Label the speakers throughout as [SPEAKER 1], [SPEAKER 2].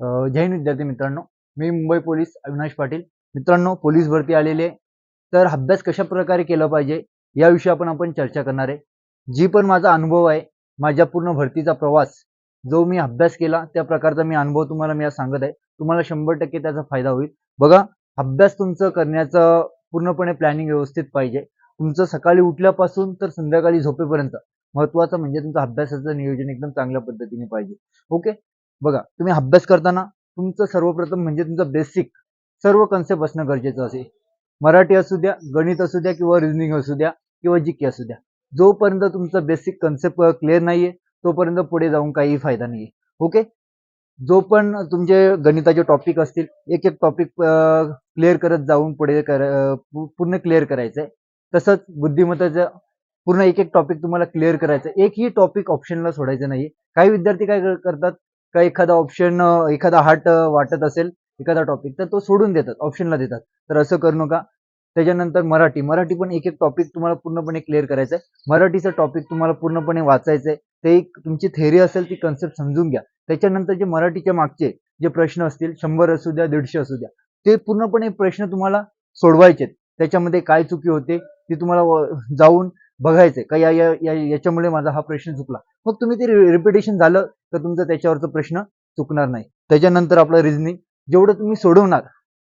[SPEAKER 1] अ, जय हिंद विद्यार्थी मित्रांनो. मी मुंबई पोलीस अविनाश पाटील. मित्रांनो पोलीस भरती आलेले तर अभ्यास कशा प्रकारे केला पाहिजे याविषयी आपण आपण चर्चा करणार आहे. जी पण माझा अनुभव आहे माझ्या पूर्ण भरतीचा प्रवास जो मी अभ्यास केला त्या प्रकारचा मी अनुभव तुम्हाला मी आज सांगत आहे. तुम्हाला शंभर टक्के त्याचा फायदा होईल. बघा अभ्यास तुमचं करण्याचं पूर्णपणे प्लॅनिंग व्यवस्थित पाहिजे. तुमचं सकाळी उठल्यापासून तर संध्याकाळी झोपेपर्यंत महत्वाचं म्हणजे तुमचं अभ्यासाचं नियोजन एकदम चांगल्या पद्धतीने पाहिजे. ओके? बघा तुम्ही अभ्यास करताना तुमचं सर्वप्रथम म्हणजे तुमचं बेसिक सर्व कन्सेप्ट असणं गरजेचं असेल. मराठी असू द्या गणित असू द्या किंवा रिझनिंग असू द्या किंवा जी के असू द्या. जोपर्यंत तुमचं बेसिक कन्सेप्ट क्लिअर नाहीये तोपर्यंत पुढे जाऊन काही फायदा नाहीये. ओके जो पण तुमचे गणिताचे टॉपिक असतील एक एक टॉपिक क्लिअर करत जाऊन पुढे कर पूर्ण क्लिअर करायचंय. तसंच बुद्धिमत्ताचं पूर्ण एक एक टॉपिक तुम्हाला क्लिअर करायचं एकही टॉपिक ऑप्शनला सोडायचं नाही काही विद्यार्थी काय करतात का एखादा ऑप्शन एखादा हार्ट वाटत असेल एखादा टॉपिक तर तो सोडून देतात ऑप्शनला देतात. तर असं करू नका. त्याच्यानंतर मराठी. मराठी पण एक एक टॉपिक तुम्हाला पूर्णपणे क्लिअर करायचं आहे. मराठीचं टॉपिक तुम्हाला पूर्णपणे वाचायचं आहे. ते एक तुमची थेअरी असेल ती कन्सेप्ट समजून घ्या. त्याच्यानंतर जे मराठीच्या मागचे जे प्रश्न असतील शंभर असू द्या दीडशे असू द्या ते पूर्णपणे प्रश्न तुम्हाला सोडवायचे त्याच्यामध्ये काय चुकी होते ती तुम्हाला जाऊन बघायचंय. का या या- याच्यामुळे माझा हा प्रश्न चुकला. मग तुम्ही ते रिपिटेशन झालं तर तुमचा त्याच्यावरचा प्रश्न चुकणार नाही. त्याच्यानंतर आपलं रिझनिंग जेवढं तुम्ही सोडवणार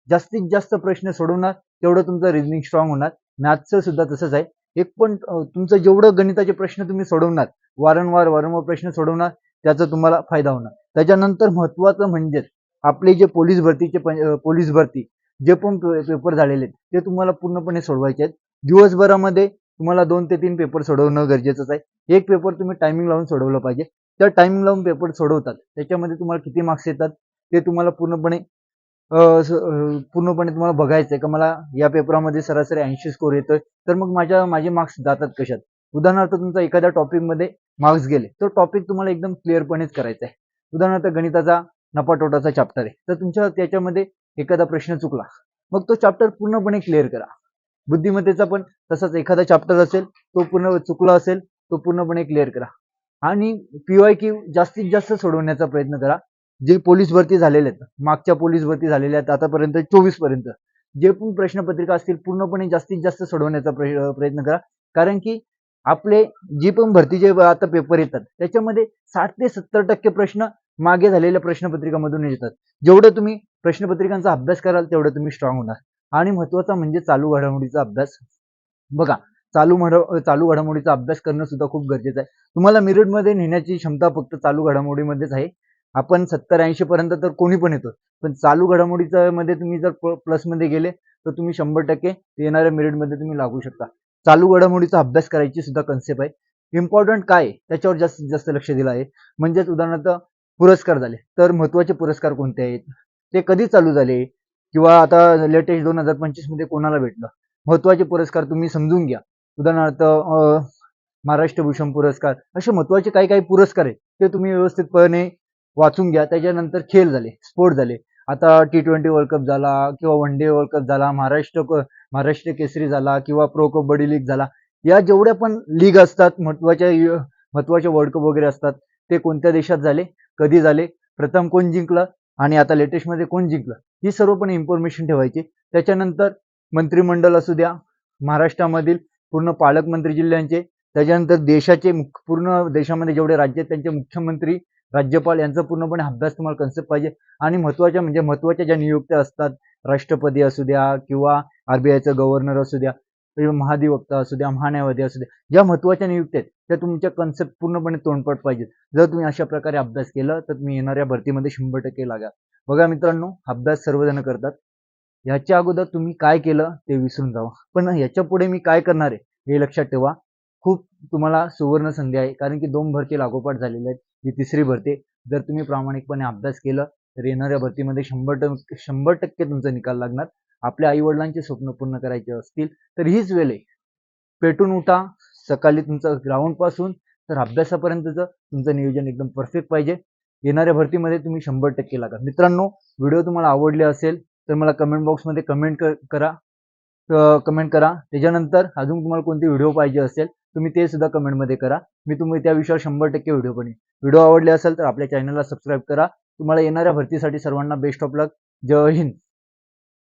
[SPEAKER 1] जास्तीत जास्त प्रश्न सोडवणार तेवढं तुमचं रिझनिंग स्ट्रॉंग होणार. मॅथ्सचं सुद्धा तसंच आहे. एक पण तुमचं जेवढं गणिताचे प्रश्न तुम्ही सोडवणार वारंवार वारंवार प्रश्न सोडवणार त्याचा तुम्हाला फायदा होणार. त्याच्यानंतर महत्वाचं म्हणजे आपले जे पोलीस भरतीचे पोलीस भरती जे पण पेपर झालेले आहेत ते तुम्हाला पूर्णपणे सोडवायचे आहेत. दिवसभरामध्ये तुम्हाला दोन ते तीन पेपर सोडवणं गरजेचंच आहे. एक पेपर तुम्ही टायमिंग लावून सोडवलं पाहिजे. त्या टायमिंग लावून पेपर सोडवतात. त्याच्यामध्ये तुम्हाला किती मार्क्स येतात ते तुम्हाला पूर्णपणे पूर्णपणे तुम्हाला बघायचं आहे का मला या पेपरामध्ये सरासरी ऐंशी स्कोर येतोय तर मग माझ्या माझे मार्क्स जातात कशात? उदाहरणार्थ तुमचा एखाद्या टॉपिकमध्ये मार्क्स गेले तर टॉपिक तुम्हाला एकदम क्लिअरपणेच करायचा आहे. उदाहरणार्थ गणिताचा नफाटोटाचा चॅप्टर आहे. तर तुमच्या त्याच्यामध्ये एखादा प्रश्न चुकला मग तो चॅप्टर पूर्णपणे क्लिअर करा. बुद्धिमत्तेचा पण तसाच एखादा चॅप्टर असेल तो पूर्ण चुकला असेल तो पूर्णपणे क्लिअर करा. आणि पीवाय क्यू जास्तीत जास्त सोडवण्याचा प्रयत्न करा. जे पोलीस भरती झालेले आहेत मागच्या पोलीस भरती झालेल्या आहेत आतापर्यंत चोवीसपर्यंत. जे पण प्रश्नपत्रिका असतील पूर्णपणे जास्तीत जास्त सोडवण्याचा प्रयत्न करा. कारण की आपले जी पण भरतीचे आता पेपर येतात त्याच्यामध्ये साठ ते सत्तर टक्के प्रश्न मागे झालेल्या प्रश्नपत्रिकामधून येतात. जेवढं तुम्ही प्रश्नपत्रिकांचा अभ्यास कराल तेवढं तुम्ही स्ट्रॉंग होणार. आणि महत्त्वाचा म्हणजे चालू घडामोडीचा अभ्यास. बघा चालू घड चालू घडामोडीचा अभ्यास करणं सुद्धा खूप गरजेचं आहे. तुम्हाला मेरिटमध्ये नेण्याची क्षमता फक्त चालू घडामोडीमध्येच आहे. आपण सत्तर ऐंशी पर्यंत तर कोणी पण येतो पण चालू घडामोडीचा मध्ये तुम्ही जर प्लसमध्ये गेले तर तुम्ही शंभर टक्के येणाऱ्या मेरिटमध्ये तुम्ही लागू शकता. चालू घडामोडीचा अभ्यास करायची सुद्धा कन्सेप्ट आहे. इम्पॉर्टंट काय त्याच्यावर जास्तीत जास्त लक्ष दिलं आहे. म्हणजेच उदाहरणार्थ पुरस्कार झाले. तर महत्त्वाचे पुरस्कार कोणते आहेत? ते कधी चालू झाले? किंवा आता लेटेस्ट दोन हजार पंचवीसमध्ये कोणाला भेटलं? महत्त्वाचे पुरस्कार तुम्ही समजून घ्या. उदाहरणार्थ महाराष्ट्र भूषण पुरस्कार. असे महत्त्वाचे काही काही पुरस्कार आहेत. ते तुम्ही व्यवस्थितपणे वाचून घ्या. त्याच्यानंतर खेळ झाले स्पोर्ट झाले. आता टी ट्वेंटी वर्ल्ड कप झाला किंवा वन डे वर्ल्ड कप झाला महाराष्ट्र महाराष्ट्र केसरी झाला किंवा प्रो कबड्डी लीग झाला. या जेवढ्या पण लीग असतात महत्त्वाच्या यु- महत्त्वाचे वर्ल्ड कप वगैरे असतात ते कोणत्या देशात झाले कधी झाले? प्रथम कोण जिंकलं? आणि आता लेटेस्टमध्ये कोण जिंकलं? ही सर्व पण इन्फॉर्मेशन ठेवायची. त्याच्यानंतर मंत्रिमंडळ असू द्या महाराष्ट्रामधील पूर्ण पालकमंत्री जिल्ह्यांचे त्याच्यानंतर देशाचे मुख- पूर्ण देशामध्ये जेवढे राज्य आहेत त्यांचे मुख्यमंत्री राज्यपाल यांचा पूर्णपणे अभ्यास तुम्हाला कन्सेप्ट पाहिजे. आणि महत्त्वाच्या म्हणजे महत्त्वाच्या ज्या नियुक्त्या असतात राष्ट्रपती असू द्या किंवा आरबीआयचं गव्हर्नर असू द्या महाधिवक्ता असू द्या महान्यायवादी असू द्या ज्या महत्त्वाच्या नियुक्त्या आहेत त्या तुमच्या कन्सेप्ट पूर्णपणे तोंडपट पाहिजेत. जर तुम्ही अशा प्रकारे अभ्यास केला तर तुम्ही येणाऱ्या भरतीमध्ये शंभर टक्के लागा. बघा मित्रांनो अभ्यास सर्वजण करतात. याच्या अगोदर तुम्ही काय केलं ते विसरून जावा. पण याच्यापुढे मी काय करणार आहे हे लक्षात ठेवा. खूप तुम्हाला सुवर्ण संधी आहे कारण की दोन भरती लागोपाठ झालेल्या आहेत ही तिसरी भरती जर तुम्ही प्रामाणिकपणे अभ्यास केलं तर येणाऱ्या भरतीमध्ये शंभर टक्के शंभर टक्के तुमचा निकाल लागणार. आपल्या आई वडिलांचे स्वप्न पूर्ण करायचे असतील तर हीच वेळ आहे. पेटून उठा सकाळी तुमचं ग्राउंडपासून तर अभ्यासापर्यंतचं तुमचं नियोजन एकदम परफेक्ट पाहिजे. येणाऱ्या भरतीमध्ये तुम्ही शंभर टक्के लागा. मित्रांनो व्हिडिओ तुम्हाला आवडले असेल तर मला कमेंट बॉक्समध्ये कमेंट करा. कमेंट करा. त्याच्यानंतर अजून तुम्हाला कोणती व्हिडिओ पाहिजे असेल तुम्ही ते सुद्धा कमेंटमध्ये करा. मी तुम्ही त्या विषयावर शंभर टक्के व्हिडिओ बनवेन व्हिडिओ आवडले असेल तर आपल्या चॅनलला सबस्क्राईब करा. तुम्हाला येणाऱ्या भरतीसाठी सर्वांना बेस्ट ऑफ लक जय हिंद.